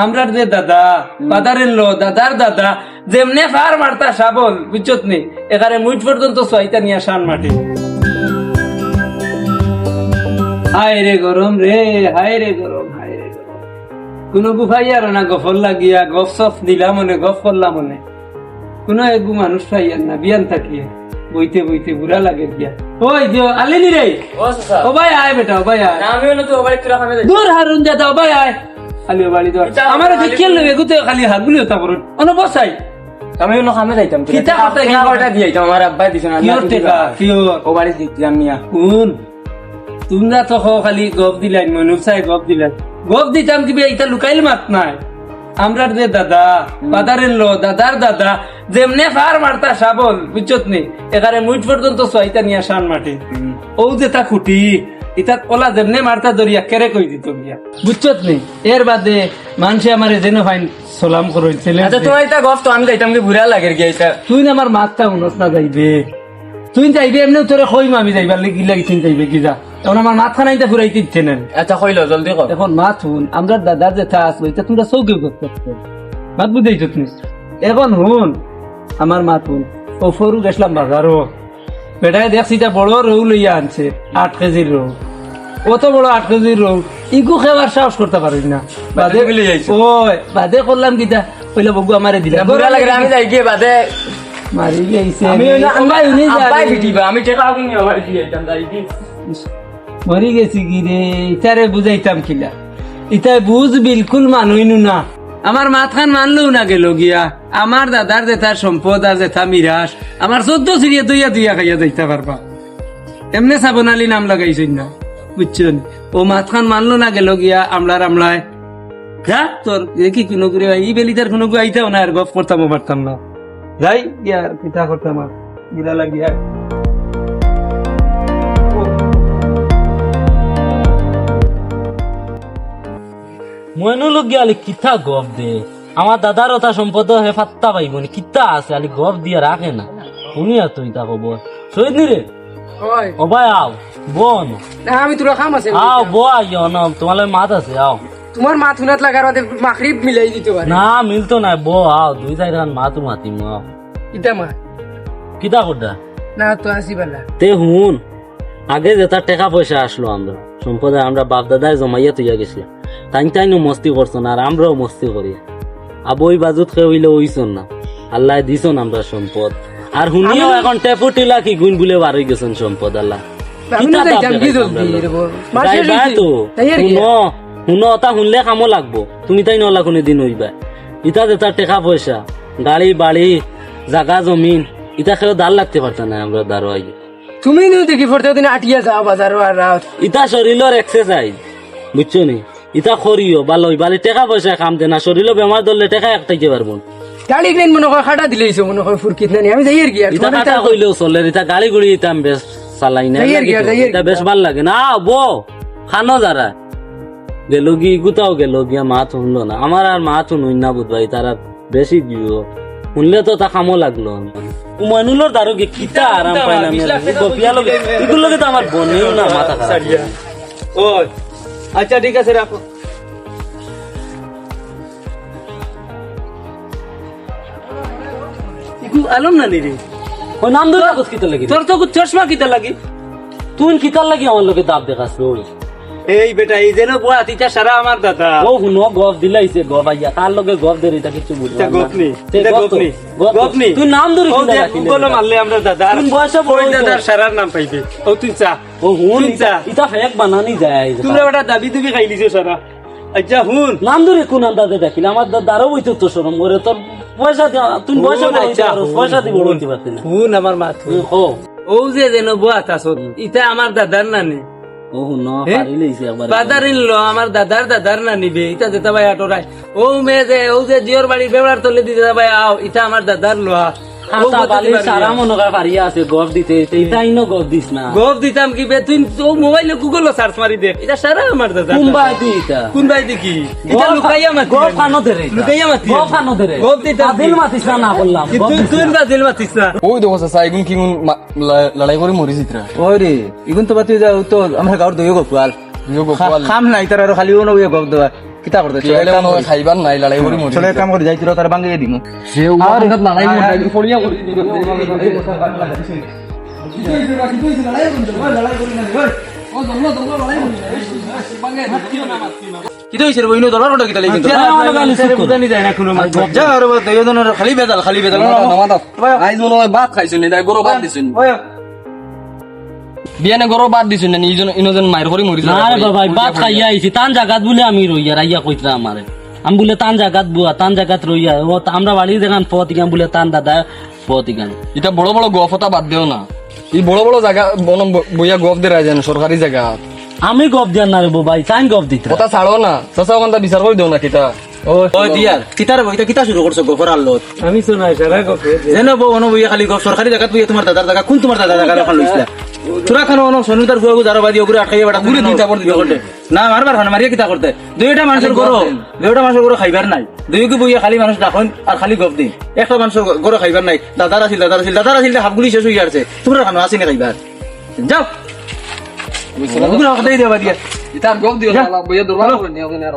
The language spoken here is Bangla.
আমরার যে দাদা ফাদারের লো দাদার দাদা যেমনে ফার মারতা সাবল বুঝছত নি? এখানে মুইট পর্যন্ত ছয়টা নিয়ে শান মাটি হায় রে গরম রে হায় রে গরম হায় রে গরম। কোনো গুফাই আর না গফল লাগিয়া গফ সফ দিলাম মনে গফ করলাম মনে। কোনো একগু মানুষ পাইয়ার না বিয়ান থাকিয়ে। বইতে বইতে বুড়া লাগে গিয়া ওই দিও আলিনি রে। ও ভাই আয় বেটা ও ভাই আয় দূর হারুন দাদা ও ভাই আয়। খালি ও বাড়ি দর আমার দেখিয়ে নেবে গুতে খালি হাগুলি হতা করুন। অন বসাই। আমি অন্য কামে যাইতাম কিতা কথা টাকা কয়টা দিয়ে যাইতাম আমার আব্বাই দিছে না কিয়র টেকা কিয়র? ও বাড়ি দিতাম মিয়া। কোন তোমরা তো খালি গপ দিলাই মনুর চাই গপ দিলাই। গপ দিতাম কি এটা লুকাইল মাত নাই। আমরার যে দাদা ফাদারের লো দাদার দাদা যেমনে ফার মারতা সাবল বুঝছত নি এখানে মুইট পর্যন্ত ছয়টা নিয়ে শান মাটি ও যে তা খুঁটি ইতা কলা যেমনে মারতা দরিয়া কেরে কই দিত গিয়া। বুঝছত নি? এর বাদে মানুষে আমারে যেন ফাইন সালাম করই ছেলে আচ্ছা তোমার এটা গপ তো আমি যাইতাম কি বুড়া লাগে গিয়ে এটা তুই না আমার মাথা উনস না যাইবে। তুই যাইবে এমনি তোরে কইম আমি যাইবার লাগি লাগি তুই যাইবে কি যা। তখন আমার মাথা নাই তা ফুরাইতে ইচ্ছে নেন আচ্ছা কইল জলদি কর এখন মাথুন আমরা দাদার যেটা আসব এটা তোমরা চৌকি করতে মাত বুঝাইছো তুমি এখন হুন আমার মাথুন ও ফরু গেছিলাম বাজারও বেটায় দেখছি এটা বড় রৌ লইয়া আনছে আট কেজির রৌ অত বড় আট কেজির রৌ ইগু খেবার সাহস করতে পারি না। বাদে। ওই বাদে করলাম কিটা কইলে বগু আমারে দিলা। বুড়া লাগে আমি যাই গিয়ে বাদে মারি গেছে। আমি উনি। দিবা আমি টাকা আমার দিয়ে যাই কি মরি গেছি কি রে ইতারে বুঝাইতাম কিলা। ইতাই বুঝ বিলকুল মানুইনু না। আমার মাথান মানলেও না গেল গিয়া। আমার দাদার জেঠার সম্পদ আর জেঠা মিরাস আমার চোদ্দ সিরিয়া দুইয়া দুইয়া খাইয়া যাইতে পারবা। এমনি সাবনালি নাম লাগাইছেন না, বুঝছেন? ও মাথান মানলো না গেল গিয়া, আমলার আমলায়, যা, তোর দেখি কোনো করে এই বেলিটার কোনো গু আইতাও না, আর গপ করতামও পারতাম না। যাই, গিয়া আর পিঠা করতাম আর। গিলা লাগিয়া মইনু লোক গিয়ে আলি কিতা গপ দে? আমার দাদার ওটা সম্পদ হে ফাত্তা পাইব নি কিতা আছে আলি গপ দিয়া রাখে না। আর তুই তা খবর শহীদ নি রে ও ভাই আও বন। আমি তোরা খাম আছে। আও ব আইও না তোমার মাত আছে আও। তোমার মা থুনাত লাগার বাদে মাখরিব মিলাই দিতে পারে না মিলতো না ব আও দুই চার খান মাতু মাতিম আও। ইতা মা কিতা করডা না তো আসি পারলা তে হুন আগে যে তার টাকা পয়সা আসলো আমরা সম্পদে আমরা বাপ দাদায় জমাইয়া তুইয়া গেছি তাই তাইনো মস্তি করছ না আর আমরাও মস্তি করি। আবই বাজুত খেয়ে হইলে ওইছন না। আল্লাহ দিছন আমরা সম্পদ। আর হুনিও এখন টেপু টিলা কি গুণ বলে বার হয়ে গেছেন সম্পদ আল্লাহ। শুনো তা শুনলে কামো লাগবো। তুমি তাই নলা কোনো দিন হইবা। ইটা যে তার টাকা পয়সা গাড়ি বাড়ি জাগা জমিন ইটা খেয়েও দাল লাগতে পারতাম না আমরা দাঁড়ো আগে তুমি দেখি ফরতে দিন আটিয়া যাও আর ইটা শরীরের এক্সারসাইজ বুঝছ নি? ইটা করিও ভালো বালি টাকা পয়সা কাম দে না শরীরে বেমার ধরলে টাকা একটাইতে পারব। গাড়ি ক্লেন মনে হয় খাটা দিলেইছো মনে হয় ফুরকিত নানি আমি যাই আর কি আর ইটা কাটা কইলেও চলে ইটা গাড়ি গুড়ি ইটা আমি বেশ চালাই না কি, কি। বেশ ভালো লাগে। না বো খানো যারা। গেল গি গুতাও গেল গিয়া মাত শুনলো না। আমার আর মাত শুনুই না বুধবাই তারা বেশি দিও। শুনলে তো তা খামো লাগল। উমানুলোর দারো গে কিতা আরাম পাইলাম কপিয়া লগে এগুলো তো আমার বনেও না মাথা খারাপ ওই আচ্ছা ঠিক আছে রাখো। আলম না নিরে? ও নাম ধরে কিতা লাগি। তোর তো চশমা কিতা লাগি? তুই কিতার লাগি আমার লোকে দাব দেখাস ওই এই বেটা এই যেন বয়া তিতা সারা আমার দাদা। ও হুন গপ দিলাইছে গপ আইয়া। তার লগে গপ দে এটা কিছু এটা না। গপনি, তে এটা গপ তো, গপনি, গপ তো। তুই নাম ধরে? মারলে আমরা দাদা। তুমি বয়সে বড় সারার নাম পাইবে। ও তুই চা ও হুন তুই চা ইটা ফেক বানানি যায়। তোমরা বেটা দাবি দুবি খাই লিছো সারা। আচ্ছা হুন নাম ধরে কোন আন্দাজে দেখিলে? আমার দাদারও বইতো তো শরম ওরে তোর পয়সা তুই পয়সা আচ্ছা, পয়সা হুন। হইতে পারতি না। হুন আমার মা ও। ও যে যেন বয়া তাসত ইটা আমার দাদার নানি। ও হুন হে? পারি লইছে একবার। বাদার ইনলো আমার দাদার দাদার না নিবে ইটা যেটা ভাই আটোরাই। ও মেয়ে যে ও যে জিওর বাড়ি বেড়ার তলে দিতে ভাই আও ইটা আমার দাদার ও আতা বালি সারা মনে কর আছে গপ দিতে এইটা ইনো গপ দিস না। গপ দিতাম কি বে? তুই তো মোবাইলে গুগল সার্চ মারি দে। এটা সারা আমার দাদা। কুম্বা দি এটা। কোন ভাই দেখি এটা লুকাইয়া মাতি গপ ফানো ধরে লুকাইয়া মাতি। গপ ফানো ধরে। গপ দিতাম দিল মাতিস না না বললাম। তুই তুই না। দিল মাতিস না। ওই দেখো চাচা এগুন কি লড়াই করে মরি চিত্রা। ওই রে ইগুন তো বাতি যাও তো আমরা গাঁৱৰ দৈও গপুৱাল দুয়ো গোপাল খাম নাই তাৰ আৰু খালি নগৈ গপ দেৱা কিতা করতে? চলে খাইবার নাই লড়াই করে মরি। চলে কাম করে যাই তোরা তার বাঙ্গিয়ে দিমু। সে উমার লড়াই করে ফড়িয়া করে যা আর খালি বেজাল খালি হয় ভাত খাইছো নি তাই গরু ভাত দিছুন বিয়ানে গরু ভাত দিছুন না ইজন ইনজন মাইর করে মরি না রে বাবা বাদ খাইয়া আইছি তান জাগাত বলে আমি রইয়া রাইয়া কইতরা আমারে আমি বলে তান জাগাত বুয়া তান জাগাত রইয়া ও আমরা বাড়ি দেখান পথ ইগান বলে তান দাদা পথ ইগান এটা বড় বড় গফতা বাদ দেও না। এই বড় বড় জায়গা বন বইয়া গফ দে রাজেন সরকারি জায়গা আমি গপ দিয়ার না রে বাবা তাই গপ দিত কথা ছাড়ো না। ওখানটা বিচার করে দেও না কিতা ওই দিয়ার কিতার বইটা কিতা শুরু করছ গফর আল্লত আমি শোনাই সারা গপে যেন বউ অন বইয়া খালি গফ সরকারি জায়গাত বইয়া তোমার দাদার জায়গা কোন তোমার দাদার জায়গা এখন লইছিলা তোরা খানো অন সনুতার ফুয়াগু যারা বাদি ওগুলো আটকাইয়া বেটা ঘুরে দুইটা পর দিবে করতে না মারবার খান মারিয়া কিতা করতে দুইটা মানুষের গরো দুইটা মানুষের গরো খাইবার নাই। দুইকে বইয়া খালি মানুষ রাখন আর খালি গপ দিন একটা মানুষের গরো খাইবার নাই। দাদার আছিল দাদার আছিল দাদার আছিল হাফগুলি শেষ হয়ে আসছে তোমরা খানো আসি না? খাইবার যাও ওগুলো দেবা দিয়া। এটা গফ দিও বইয়া দরবার করে নিও কেন আর